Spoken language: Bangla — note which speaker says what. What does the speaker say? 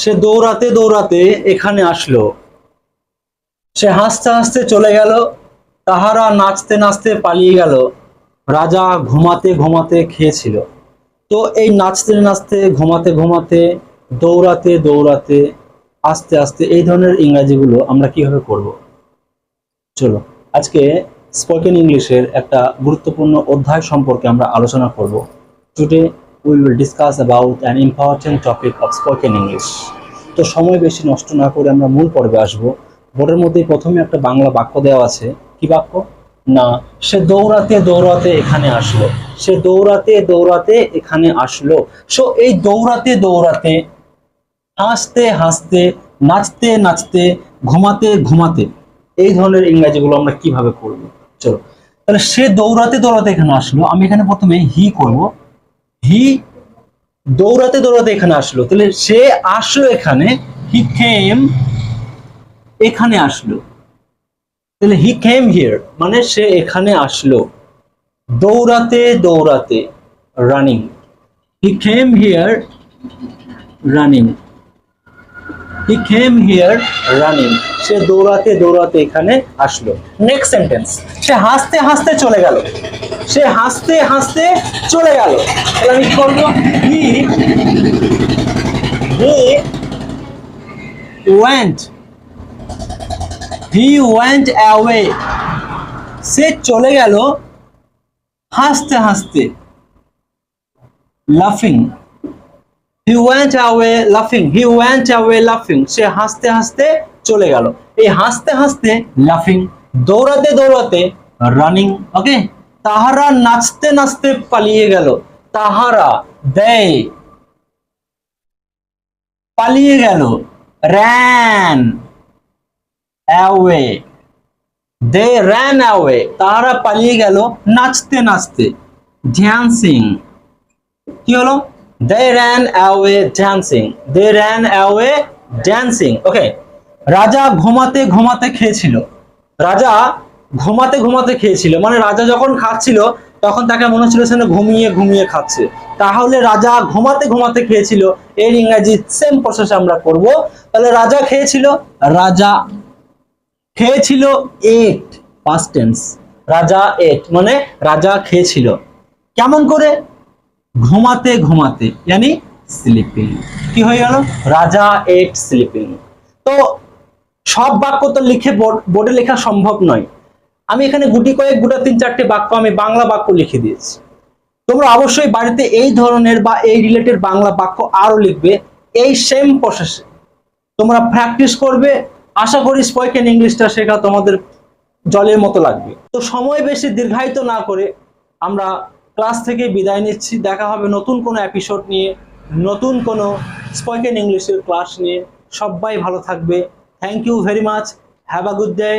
Speaker 1: সে দৌড়াতে দৌড়াতে এখানে আসলো। সে হাসতে হাসতে চলে গেল, তাহারা নাচতে নাচতে পালিয়ে গেল। রাজা ঘুমাতে ঘুমাতে খেয়েছিল। তো এই নাচতে নাচতে, ঘুমাতে ঘুমাতে, দৌড়াতে দৌড়াতে আস্তে আস্তে এই ধরনের ইংরাজিগুলো আমরা কীভাবে করব? চলো, আজকে স্পোকেন ইংলিশের একটা গুরুত্বপূর্ণ অধ্যায় সম্পর্কে আমরা আলোচনা করব। Today we will discuss about an important topic of spoken English তো সময় বেশি নষ্ট না করে আমরা মূল পর্বে আসব। বোর্ডের মধ্যেই প্রথমে একটা বাংলা বাক্য দেওয়া আছে। কি বাক্য? না, সে দৌড়াতে দৌড়াতে এখানে আসলো। সে দৌড়াতে দৌড়াতে এখানে আসলো। সো এই দৌড়াতে দৌড়াতে, হাসতে হাসতে, নাচতে নাচতে, ঘুমাতে ঘুমাতে, এই ধরনের ইংরাজিগুলো আমরা কীভাবে করব চলো। তাহলে সে দৌড়াতে দৌড়াতে এখানে আসলো। আমি এখানে প্রথমে হি করব। হি দৌড়াতে দৌড়াতে এখানে আসলো। তাহলে সে আসলো এখানে হি কেম এখানে আসলো। তাহলে হি কেম হিয়ার মানে সে এখানে আসলো। দৌড়াতে দৌড়াতে running he came here running he came here running সে দৌড়াতে দৌড়াতে এখানে আসলো। নেক্সট সেন্টেন্স সে হাসতে হাসতে চলে গেল। সে হাসতে হাসতে চলে গেল। তাহলে আমি করব হি he went he went away সে চলে গেল হাসতে হাসতে। লাফিং হি ওয়েন্ট অ্যাওয়ে লাফিং হি ওয়েন্ট অ্যাওয়ে লাফিং সে হাসতে হাসতে চলে গেল। এই হাসতে হাসতে লাফিং দৌড়াতে দৌড়াতে রানিং ওকে তাহারা নাচতে নাচতে পালিয়ে গেল। তাহারা দেয় পালিয়ে গেল। Ran away they ran away তাহারা পালিয়ে গেল নাচতে নাচতে। ড্যান্সিং কি হলো? They ran away dancing they ran away dancing okay রাজা ঘুমাতে ঘুমাতে খেয়েছিল। রাজা ঘুমাতে ঘুমাতে খেয়েছিল। মানে রাজা যখন খাচ্ছিল, তখন তাকে মনে হচ্ছিল সে ঘুমিয়ে ঘুমিয়ে খাচ্ছে। তাহলে রাজা ঘুমাতে ঘুমাতে খেয়েছিল। এর ইংরাজি সেম প্রসেস আমরা করব। তাহলে রাজা খেয়েছিল? রাজা খেয়েছিল এট পাস্ট রাজা এট মানে রাজা খেয়েছিল। কেমন করে? ঘুমাতে ঘুমাতে ইয়ানি স্লিপিং কি হয়ে গেল? রাজা এট স্লিপিং তো সব বাক্য তো লিখে বোর্ডে লেখা সম্ভব নয়। আমি এখানে গুটি কয়েক, গুটা তিন, চারটে বাক্য আমি বাংলা বাক্য লিখে দিয়েছি। তোমরা অবশ্যই বাড়িতে এই ধরনের বা এই রিলেটেড বাংলা বাক্য আরও লিখবে এই সেম প্রসেসে তোমরা প্র্যাকটিস করবে। আশা করি স্পোকেন ইংলিশটা শেখা তোমাদের জলের মতো লাগবে। তো সময় বেশি দীর্ঘায়িত না করে আমরা ক্লাস থেকে বিদায় নিচ্ছি। দেখা হবে নতুন কোনো এপিসোড নিয়ে, নতুন কোনো স্পোকেন ইংলিশের ক্লাস নিয়ে। সবাই ভালো থাকবে। Thank you very much have a good day